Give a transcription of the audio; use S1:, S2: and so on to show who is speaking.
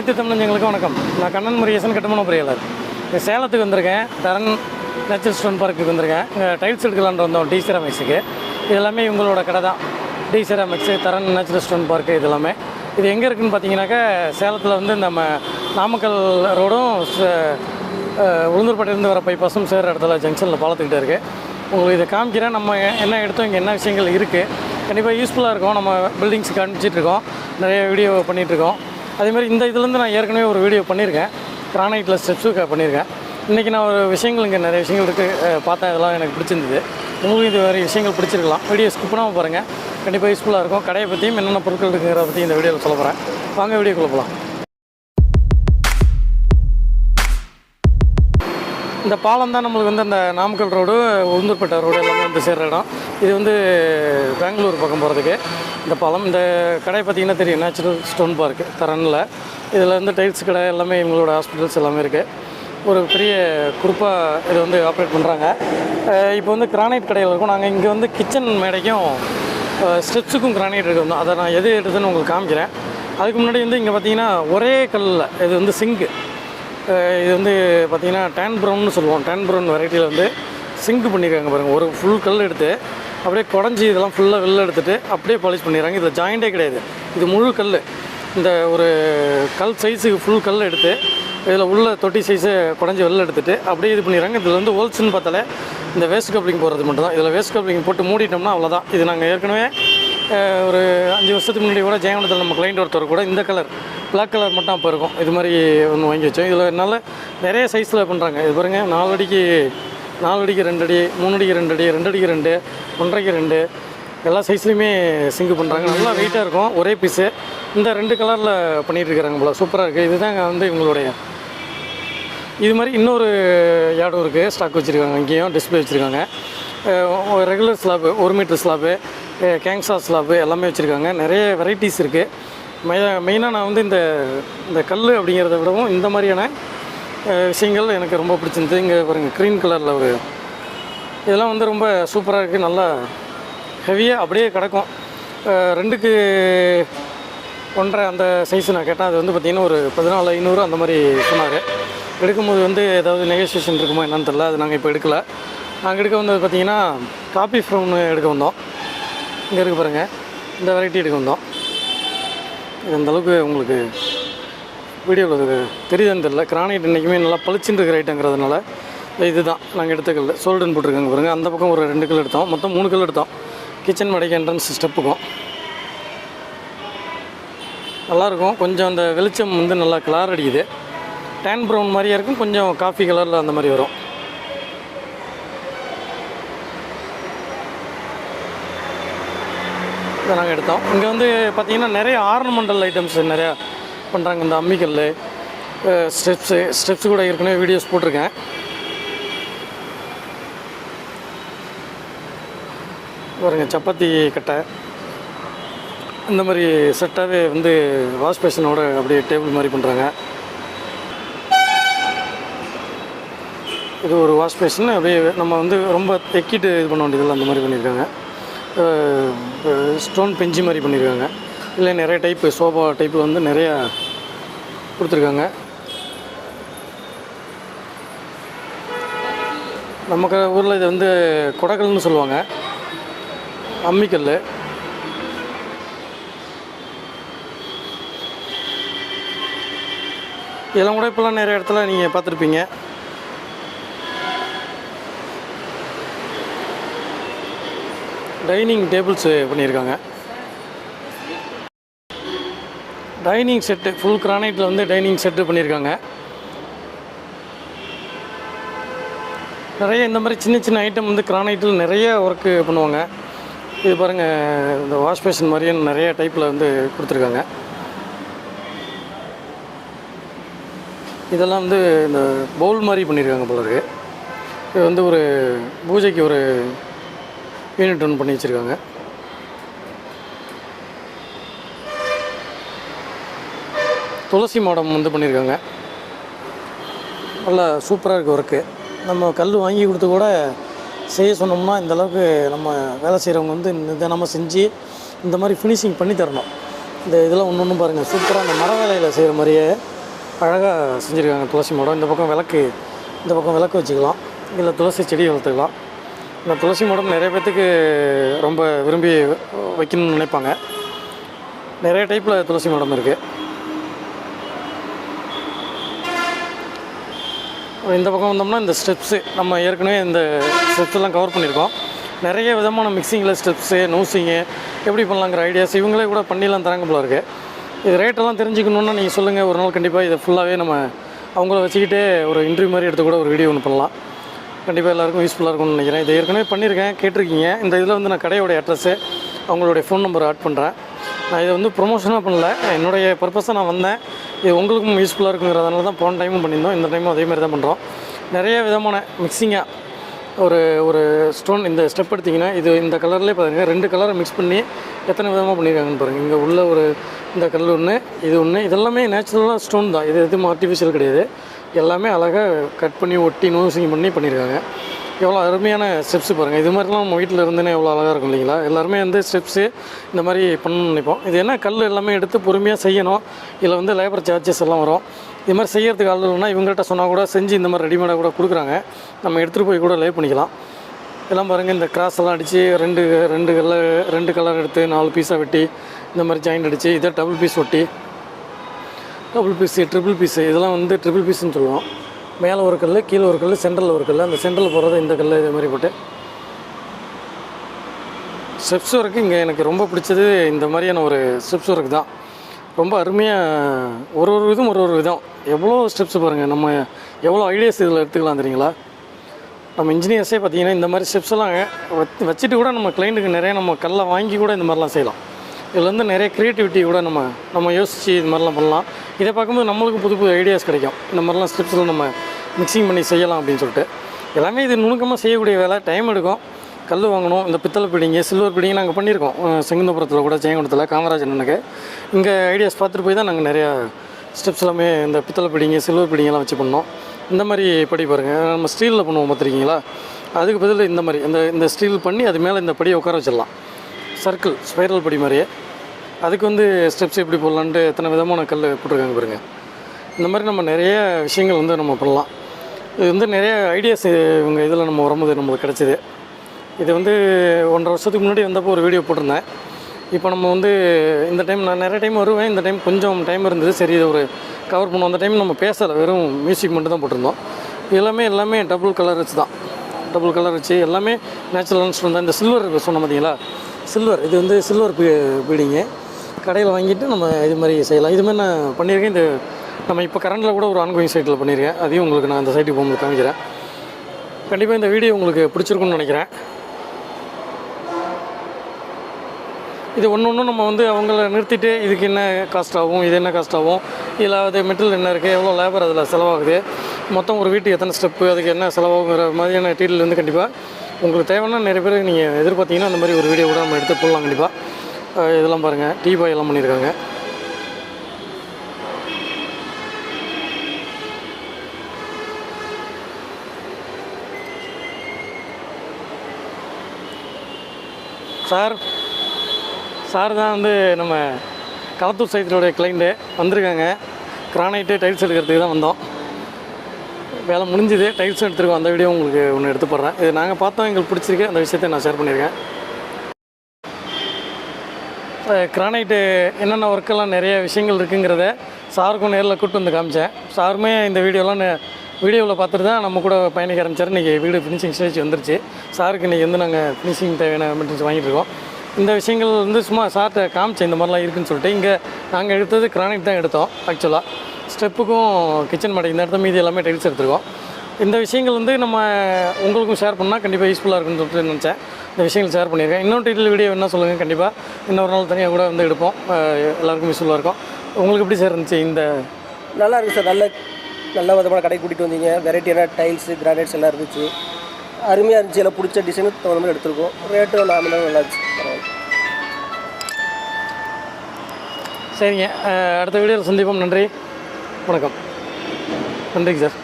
S1: அனைத்து தமிழஞ்சங்களுக்கும் வணக்கம். நான் கண்ணன் முருகேசன் கட்டுமான பொறியாளர். இங்கே சேலத்துக்கு வந்திருக்கேன். தரன் நேச்சுரல் ஸ்டோன் பார்க்குக்கு வந்திருக்கேன். இங்கே டைல்ஸ் எடுக்கலான்னு வந்தோம் டி செராமிக்ஸுக்கு இது எல்லாமே இவங்களோட கடை தான். D ceramics Tharan natural stone park இது எல்லாமே. இது எங்கே இருக்குதுன்னு பார்த்தீங்கன்னாக்கா சேலத்தில் வந்து நம்ம நாமக்கல் ரோடும் ச- உளுந்தூர்பேட்டையிலேருந்து வர பைபாஸும் சேர இடத்துல ஜங்ஷனில் பாலத்துக்கிட்டே இருக்குது உங்களுக்கு இதை காமிக்கிறேன். நம்ம என்ன எடுத்தோம் இங்கே என்ன விஷயங்கள் இருக்குது கண்டிப்பாக யூஸ்ஃபுல்லாக இருக்கும். நம்ம பில்டிங்ஸ் காமிச்சிட்டு இருக்கோம். நிறைய வீடியோ பண்ணிகிட்ருக்கோம் அதேமாதிரி இந்த இதுலேருந்து நான் ஏற்கனவே ஒரு வீடியோ பண்ணியிருக்கேன். கிரானைட்டில் ஸ்டெப்ஸு பண்ணியிருக்கேன். இன்றைக்கி நான் ஒரு விஷயங்கள் இங்கே நிறைய விஷயங்கள் இருக்குது பார்த்தேன் இதெல்லாம் எனக்கு பிடிச்சிருந்தது. உங்களுக்கு இது வேறு விஷயங்கள் பிடிச்சிருக்கலாம். வீடியோ ஸ்கிப் பண்ணாமல் பாருங்கள் கண்டிப்பாக யூஸ்ஃபுல்லாக இருக்கும். கடையை பற்றியும் என்னென்ன பொருட்கள் இருக்குங்கிறத பற்றி இந்த வீடியோவில் சொல்ல போகிறேன் வாங்க வீடியோக்குள்ளே போகலாம் இந்த பாலம் தான் நம்மளுக்கு வந்து அந்த நாமக்கல் ரோடு உளுந்தூர்பேட்டை ரோடு எல்லாமே வந்து சேர்ற இடம். இது வந்து பெங்களூர் பக்கம் போகிறதுக்கு இந்த பாலம். இந்த கடை பார்த்திங்கன்னா தெரியும்? நேச்சுரல் ஸ்டோன் பார்க்கு தரனில். இதில் வந்து டைல்ஸ் கடை எல்லாமே இவங்களோட ஹாஸ்பிட்டல்ஸ் எல்லாமே இருக்குது ஒரு பெரிய குரூப்பாக இதை வந்து ஆப்ரேட் பண்ணுறாங்க இப்போ வந்து கிரானைட் கடையில் இருக்கும். நாங்கள் இங்கே வந்து கிச்சன் மேடைக்கும் ஸ்டெப்ஸுக்கும் கிரானைட் இருக்கு. வந்தோம் அதை நான் எது எடுத்துன்னு உங்களுக்கு காமிக்கிறேன். அதுக்கு முன்னாடி வந்து இங்கே பார்த்தீங்கன்னா ஒரே கல்லில் இது வந்து சிங்கு இது வந்து பார்த்தீங்கன்னா டேன் ப்ரௌன்னு சொல்லுவோம். டேன் ப்ரௌன் வெரைட்டியில் வந்து சிங்க் பண்ணியிருக்காங்க பாருங்கள் ஒரு ஃபுல் கல் எடுத்து அப்படியே குடஞ்சி இதெல்லாம் ஃபுல்லாக வெளில எடுத்துகிட்டு அப்படியே பாலிஷ் பண்ணிடுறாங்க. இதில் ஜாயிண்டே கிடையாது. இது முழு கல் இந்த ஒரு கல் சைஸுக்கு ஃபுல் கல் எடுத்து இதில் உள்ள தொட்டி சைஸை குடஞ்சி வெளில எடுத்துகிட்டு அப்படியே இது பண்ணிடுறாங்க. இதில் வந்து ஹோல்ஸ்ன்னு பார்த்தாலே இந்த வேஸ்ட் கப்ளிங் போடுறது மட்டும் தான் இதில் வேஸ்ட் கப்ளிங் போட்டு மூடிட்டோம்னா அவ்வளோதான் இது நாங்கள் ஏற்கனவே ஒரு அஞ்சு வருஷத்துக்கு முன்னாடி கூட ஜெயங்கொண்டத்தில் நம்ம கிளைண்ட் ஒருத்தர் கூட இந்த கலர் பிளாக் கலர் மட்டும் அப்போ இருக்கும். இது மாதிரி ஒன்று வாங்கி வச்சோம். இதில் என்னால் நிறைய சைஸில் பண்ணுறாங்க இது பாருங்கள் நாலு அடிக்கு நாலு அடிக்கு ரெண்டு அடி மூணு அடிக்கு ரெண்டு அடி ரெண்டு அடிக்கு ரெண்டு ஒன்றரைக்கு ரெண்டு. எல்லா சைஸ்லையுமே சிங்கு பண்ணுறாங்க நல்லா வெயிட்டாக இருக்கும். ஒரே பீஸு இந்த ரெண்டு கலரில் பண்ணிகிட்டு இருக்கிறாங்க போல. சூப்பராக இருக்குது இதுதாங்க வந்து இவங்களுடைய இது மாதிரி இன்னொரு யாடும் இருக்குது ஸ்டாக் வச்சுருக்காங்க. இங்கேயும் டிஸ்பிளே வச்சுருக்காங்க. ரெகுலர் ஸ்லாப்பு ஒரு மீட்டர் ஸ்லாப்பு கேங்ஸா ஸ்லாப்பு எல்லாமே வச்சுருக்காங்க. நிறைய வெரைட்டிஸ் இருக்குது மெயினாக நான் வந்து இந்த இந்த கல் அப்படிங்கிறத விடவும் இந்த மாதிரியான விஷயங்கள் எனக்கு ரொம்ப பிடிச்சிருந்தது. இங்கே பாருங்கள் க்ரீன் கலரில் ஒரு இதெல்லாம் வந்து ரொம்ப சூப்பராக இருக்குது நல்லா ஹெவியாக அப்படியே கிடக்கும். ரெண்டுக்கு ஒன்றரை அந்த சைஸ் நான் கேட்டேன். அது வந்து பார்த்திங்கன்னா ஒரு பதினாலு ஐநூறு அந்த மாதிரி சொன்னார் எடுக்கும்போது வந்து ஏதாவது நெகோசியேஷன் இருக்குமா என்னன்னு தெரில அது நாங்கள் இப்போ எடுக்கலை. நாங்கள் எடுக்க வந்தது பார்த்திங்கன்னா காப்பி ஃப்ரௌன் எடுக்க வந்தோம். இங்கே இருக்க பாருங்கள் இந்த வெரைட்டி எடுக்க வந்தோம். அந்தளவுக்கு உங்களுக்கு வீடியோவில் தெரியுதுன்னு தெரில கிரானைட் இன்றைக்குமே நல்லா பளிச்சுன்னு இருக்கிற ஐட்டங்கிறதுனால இதுதான். நாங்கள் எடுத்த கல் சோல்டன் போட்டிருக்காங்க பாருங்கள் அந்த பக்கம் ஒரு ரெண்டு கல் எடுத்தோம். மொத்தம் மூணு கல் எடுத்தோம். கிச்சன் மடைக்கு என்ட்ரன்ஸ் ஸ்டெப்புக்கும் நல்லாயிருக்கும் கொஞ்சம் அந்த வெளிச்சம் வந்து நல்லா கலர் அடிக்குது. டேன் ப்ரௌன் மாதிரியே இருக்கும். கொஞ்சம் காஃபி கலரில் அந்த மாதிரி வரும். இதை நாங்கள் எடுத்தோம். இங்கே வந்து பார்த்திங்கன்னா நிறைய ஆர்னமெண்டல் ஐட்டம்ஸ் நிறையா பண்ணுறாங்க இந்த அம்மிக்கல் ஸ்டெப்ஸு ஸ்டெப்ஸ் கூட ஏற்கனவே வீடியோஸ் போட்டிருக்கேன். பாருங்க சப்பாத்தி கட்டை. இந்த மாதிரி செட்டாகவே வந்து வாஷ் பேஷனோட அப்படியே டேபிள் மாதிரி பண்ணுறாங்க இது ஒரு வாஷ் பேஷன் அப்படியே நம்ம வந்து ரொம்ப தெக்கிட்டு இது பண்ண வேண்டியதில்லை அந்த மாதிரி பண்ணியிருக்காங்க. ஸ்டோன் பெஞ்சு மாதிரி பண்ணியிருக்காங்க இல்லை நிறைய டைப்பு சோஃபா டைப்பில் வந்து நிறையா கொடுத்துருக்காங்க. நமக்கு ஊரில் இது வந்து குடக்கல்னு சொல்லுவாங்க. அம்மிக்கல் இதெல்லாம் கூட இப்போலாம் நிறைய இடத்துல நீங்கள் பார்த்துருப்பீங்க. டைனிங் டேபிள்ஸு பண்ணியிருக்காங்க. டைனிங் செட்டு ஃபுல் கிரானைட்டில் வந்து டைனிங் செட்டு பண்ணியிருக்காங்க. நிறைய இந்த மாதிரி சின்ன சின்ன ஐட்டம் வந்து கிரானைட்டில் நிறைய ஒர்க்கு பண்ணுவாங்க. இது பாருங்கள் இந்த வாஷ் பேஷன் மாதிரியே நிறைய டைப்பில் வந்து கொடுத்துருக்காங்க. இதெல்லாம் வந்து இந்த பவுல் மாதிரி பண்ணியிருக்காங்க போல இருக்குது இது வந்து ஒரு பூஜைக்கு ஒரு யூனிட் ஒன்று பண்ணி வச்சுருக்காங்க. துளசி மாடம் வந்து பண்ணியிருக்காங்க நல்லா சூப்பராக இருக்குது ஒர்க்கு நம்ம கல் வாங்கி கொடுத்து கூட செய்ய சொன்னோம்னா இந்த அளவுக்கு நம்ம வேலை செய்கிறவங்க வந்து நிதானமாக செஞ்சு இந்த மாதிரி ஃபினிஷிங் பண்ணி தரணும். இந்த இதெல்லாம் ஒன்று ஒன்று பாருங்கள் சூப்பராக அந்த மர வேலையில் செய்கிற மாதிரியே அழகாக செஞ்சுருக்காங்க துளசி மாடம். இந்த பக்கம் விளக்கு இந்த பக்கம் விளக்கு வச்சுக்கலாம். இல்லை துளசி செடி வளர்த்துக்கலாம். இந்த துளசி மாடம் நிறைய பேர்த்துக்கு ரொம்ப விரும்பி வைக்கணும்னு நினைப்பாங்க. நிறைய டைப்பில் துளசி மாடம் இருக்குது இந்த பக்கம் வந்தோம்னா இந்த ஸ்டெப்ஸு நம்ம ஏற்கனவே இந்த ஸ்டெப்ஸ்லாம் கவர் பண்ணியிருக்கோம். நிறைய விதமான மிக்சிங்கில் ஸ்டெப்ஸு நோசிங்கு எப்படி பண்ணலாங்கிற ஐடியாஸ் இவங்களே கூட பண்ணிலாம் தராங்க போல இருக்குது இது ரேட்டெல்லாம் தெரிஞ்சுக்கணுன்னா நீங்கள் சொல்லுங்கள் ஒரு நாள் கண்டிப்பாக இதை ஃபுல்லாகவே நம்ம அவங்கள வச்சுக்கிட்டே ஒரு இன்டர்வியூ மாதிரி எடுத்து கூட ஒரு வீடியோ ஒன்று பண்ணலாம். கண்டிப்பாக எல்லாருக்கும் யூஸ்ஃபுல்லாக இருக்கும்னு நினைக்கிறேன். இதை ஏற்கனவே பண்ணியிருக்கேன் கேட்டிருக்கீங்க. இந்த இதில் வந்து நான் கடையோட அட்ரஸ்ஸு அவங்களுடைய ஃபோன் நம்பர் ஆட் பண்ணுறேன் நான் இதை வந்து ப்ரொமோஷனாக பண்ணல. என்னுடைய பர்பஸாக நான் வந்தேன். இது உங்களுக்கும் யூஸ்ஃபுல்லாக இருக்குங்கிறதுனால தான் போன டைமும் பண்ணியிருந்தோம். இந்த டைமும் அதே மாதிரி தான் பண்ணுறோம் நிறைய விதமான மிக்சிங்காக ஒரு ஒரு ஸ்டோன் இந்த ஸ்டெப் எடுத்திங்கன்னா இது இந்த கலர்லேயே பாருங்கள் ரெண்டு கலரை மிக்ஸ் பண்ணி எத்தனை விதமாக பண்ணியிருக்காங்கன்னு பாருங்கள் இங்கே உள்ள ஒரு இந்த கல் ஒன்று இது ஒன்று இதெல்லாமே நேச்சுரலாக ஸ்டோன் தான். இது எதுவும் ஆர்டிஃபிஷியல் கிடையாது. எல்லாமே அழகாக கட் பண்ணி ஒட்டி நோசிங் பண்ணி பண்ணியிருக்காங்க எவ்வளோ அருமையான ஸ்டெப்ஸ் பாருங்கள் இது மாதிரிலாம் நம்ம வீட்டில் இருந்தேனே எவ்வளோ அழகாக இருக்கும் இல்லைங்களா? எல்லாருமே வந்து ஸ்டெப்ஸு இந்த மாதிரி பண்ணணும்னு நினைப்போம். இது என்ன? கல் எல்லாமே எடுத்து பொறுமையாக செய்யணும். இதில் வந்து லேபர் சார்ஜஸ் எல்லாம் வரும். இது மாதிரி செய்யறதுக்கு ஆள் இவங்கள்ட்ட சொன்னால் கூட செஞ்சு இந்த மாதிரி ரெடிமேடாக கூட கொடுக்குறாங்க. நம்ம எடுத்துகிட்டு போய் கூட லே பண்ணிக்கலாம். இதெல்லாம் பாருங்கள் இந்த கிராஸ் எல்லாம் அடித்து ரெண்டு ரெண்டு கலர் ரெண்டு கலர் எடுத்து நாலு பீஸாக வெட்டி இந்த மாதிரி ஜாயிண்ட் அடித்து இதை டபுள் பீஸ் ஒட்டி டபுள் பீஸு ட்ரிபிள் பீஸு இதெல்லாம் வந்து ட்ரிபிள் பீஸ்னு சொல்லுவோம். மேலே ஒரு கல் கீழே ஒரு கல் சென்ட்ரலில் ஒரு கல் அந்த சென்ட்ரல் போகிறது இந்த கல் இதே மாதிரி போட்டு. ஸ்டெப்ஸ் ஒர்க்கு இங்கே எனக்கு ரொம்ப பிடிச்சது இந்த மாதிரியான ஒரு ஸ்டெப்ஸ் ஒர்க் தான். ரொம்ப அருமையாக ஒரு ஒரு விதம் ஒரு ஒரு விதம். எவ்வளோ ஸ்டெப்ஸ் பாருங்கள் நம்ம எவ்வளோ ஐடியாஸ் இதில் எடுத்துக்கலாம் தெரியுங்களா? நம்ம இன்ஜினியர்ஸே பார்த்தீங்கன்னா இந்த மாதிரி ஸ்டெப்ஸ் எல்லாம் வச்சுட்டு கூட நம்ம கிளைண்ட்டுக்கு நிறைய நம்ம கல்லை வாங்கி கூட இந்த மாதிரிலாம் செய்யலாம். இதுலேருந்து நிறைய க்ரியேட்டிவிட்டி கூட நம்ம நம்ம யோசித்து இது மாதிரிலாம் பண்ணலாம். இதை பார்க்கும்போது நம்மளுக்கு புது புது ஐடியாஸ் கிடைக்கும். இந்த மாதிரிலாம் ஸ்டெப்ஸில் நம்ம மிக்சிங் பண்ணி செய்யலாம் அப்படின்னு சொல்லிட்டு. எல்லாமே இது நுணுக்கமாக செய்யக்கூடிய வேலை. டைம் எடுக்கும். கல் வாங்கணும். இந்த பித்தளை பிடிங்க சில்வர் பிடிங்க நாங்கள் பண்ணியிருக்கோம். அஹ் செங்குந்தபுரத்தில் கூட ஜெயங்குடத்தில் காமராஜ் அண்ணனுக்கு இங்கே ஐடியாஸ் பார்த்துட்டு போய் தான் நாங்கள் நிறையா ஸ்டெப்ஸ் எல்லாமே இந்த பித்தளை பிடிங்க சில்வர் பிடிங்கெல்லாம் வச்சு பண்ணோம். இந்த மாதிரி படி பாருங்கள் நம்ம ஸ்டீலில் பண்ணுவோம் பார்த்துருக்கீங்களா? அதுக்கு பதில் இந்த மாதிரி இந்த இந்த ஸ்டீல் பண்ணி அது மேலே இந்த படியை உட்கார வச்சிடலாம். சர்க்கிள் ஸ்பைரல் படி மாதிரியே. அதுக்கு வந்து ஸ்டெப்ஸ் எப்படி போடலான்ட்டு எத்தனை விதமான கல் போட்டிருக்காங்க பாருங்க. இந்த மாதிரி நம்ம நிறைய விஷயங்கள் வந்து நம்ம பண்ணலாம். இது வந்து நிறைய ஐடியாஸ் இவங்க இதில் நம்ம வரும்போது நம்மளுக்கு கிடச்சிது. இது வந்து ஒன்றரை வருஷத்துக்கு முன்னாடி வந்தப்போ ஒரு வீடியோ போட்டிருந்தேன். இப்போ நம்ம வந்து இந்த டைம் நான் நிறைய டைம் வருவேன். இந்த டைம் கொஞ்சம் டைம் இருந்தது. சரி இதை ஒரு கவர் பண்ணுவோம் அந்த டைம் நம்ம பேசலை. வெறும் மியூசிக் மட்டும் தான் போட்டிருந்தோம். எல்லாமே எல்லாமே டபுள் கலர் வச்சு தான். டபுள் கலர் வச்சு எல்லாமே நேச்சுரல் தான். இந்த சில்வர் சொன்ன பார்த்தீங்களா? சில்வர் இது வந்து சில்வர் பீடிங்கு. கடையில் வாங்கிட்டு நம்ம இது மாதிரி செய்யலாம். இது மாதிரி நான் பண்ணியிருக்கேன். இந்த நம்ம இப்போ கரண்டில் கூட ஒரு ஆன்கோயிங் சைட்டில் பண்ணியிருக்கேன். அதையும் உங்களுக்கு நான் அந்த சைட்டுக்கு போகும்போது காமிக்கிறேன். கண்டிப்பாக இந்த வீடியோ உங்களுக்கு பிடிச்சிருக்குன்னு நினைக்கிறேன். இது ஒன்று ஒன்று நம்ம வந்து அவங்கள நிறுத்திட்டு இதுக்கு என்ன காஸ்ட் ஆகும் இது என்ன காஸ்ட் ஆகும் இதில் அது மெட்டீரியல் என்ன இருக்குது எவ்வளோ லேபர் அதில் செலவாகுது மொத்தம் ஒரு வீட்டுக்கு எத்தனை ஸ்டெப்பு அதுக்கு என்ன செலவாகுங்கிற மாதிரியான டீட்டெயில் வந்து கண்டிப்பாக உங்களுக்கு தேவைன்னா நிறைய பேர் நீங்கள் எதிர்பார்த்தீங்கன்னா அந்த மாதிரி ஒரு வீடியோ கூட நம்ம எடுத்து போடலாம் கண்டிப்பாக இதெல்லாம் பாருங்கள் டீ பாய் எல்லாம் பண்ணியிருக்காங்க சார் சார் தான் வந்து நம்ம களத்தூர் சைத்திரோடைய கிளைண்ட்டு வந்திருக்காங்க. கிரானைட்டு டைல்ஸ் எடுக்கிறதுக்கு தான் வந்தோம். வேலை முடிஞ்சுது. டைல்ஸ் எடுத்துருக்கோம். அந்த வீடியோ உங்களுக்கு ஒன்று எடுத்து போடுறேன். இது நாங்கள் பார்த்தோம். எங்களுக்கு பிடிச்சிருக்கு. அந்த விஷயத்தை நான் ஷேர் பண்ணியிருக்கேன் கிரானைட்டு என்னென்ன ஒர்க்கெல்லாம் நிறைய விஷயங்கள் இருக்குங்கிறத சாருக்கும் நேரில் கூப்பிட்டு வந்து காமிச்சேன். சாருமே இந்த வீடியோலாம் வீடியோவில் பார்த்துட்டு தான் நம்ம கூட பயணிக்க ஆரம்பிச்சார். இன்றைக்கி வீடு ஃபினிஷிங் ஸ்டேஜ் வந்துருச்சு. சாருக்கு இன்றைக்கி வந்து நாங்கள் ஃபினிஷிங் தேவையான மெட்டீரியல்ஸ் வாங்கிட்டு இருக்கோம். இந்த விஷயங்கள் வந்து சும்மா சார்கிட்ட காமிச்சேன். இந்த மாதிரிலாம் இருக்குதுன்னு சொல்லிட்டு இங்கே நாங்கள் எடுத்தது கிரானைட் தான் எடுத்தோம் ஆக்சுவலாக ஸ்டெப்புக்கும் கிச்சன் மாடை இந்த இடத்த மீதி எல்லாமே டைல்ஸ் எடுத்துருக்கோம். இந்த விஷயங்கள் வந்து நம்ம உங்களுக்கும் ஷேர் பண்ணால் கண்டிப்பாக யூஸ்ஃபுல்லாக இருக்குன்னு சொல்லிட்டு நினச்சேன். இந்த விஷயங்கள் ஷேர் பண்ணியிருக்கேன். இன்னொரு டீட்டெயில் வீடியோ என்ன சொல்லுங்கள் கண்டிப்பாக இன்னொரு நாள் தனியாக கூட வந்து எடுப்போம். எல்லாருக்கும் யூஸ்ஃபுல்லாக இருக்கும். உங்களுக்கு எப்படி சார் இருந்துச்சு இந்த
S2: நல்லா இருக்குது சார் நல்ல நல்ல விதமான கடைக்கு கூட்டிகிட்டு வந்தீங்க. வெரைட்டியான டைல்ஸு கிரானைட்ஸ் எல்லாம் இருந்துச்சு. அருமையாக இருந்துச்சு. எல்லாம் பிடிச்ச டிசைனு தகுந்த மாதிரி எடுத்திருக்கோம். ரேட்டும் நாமினலும் நல்லா இருந்துச்சு. பரவாயில்ல
S1: சரிங்க அடுத்த வீடியோவில் சந்திப்போம். நன்றி. வணக்கம். நன்றிங்க சார்.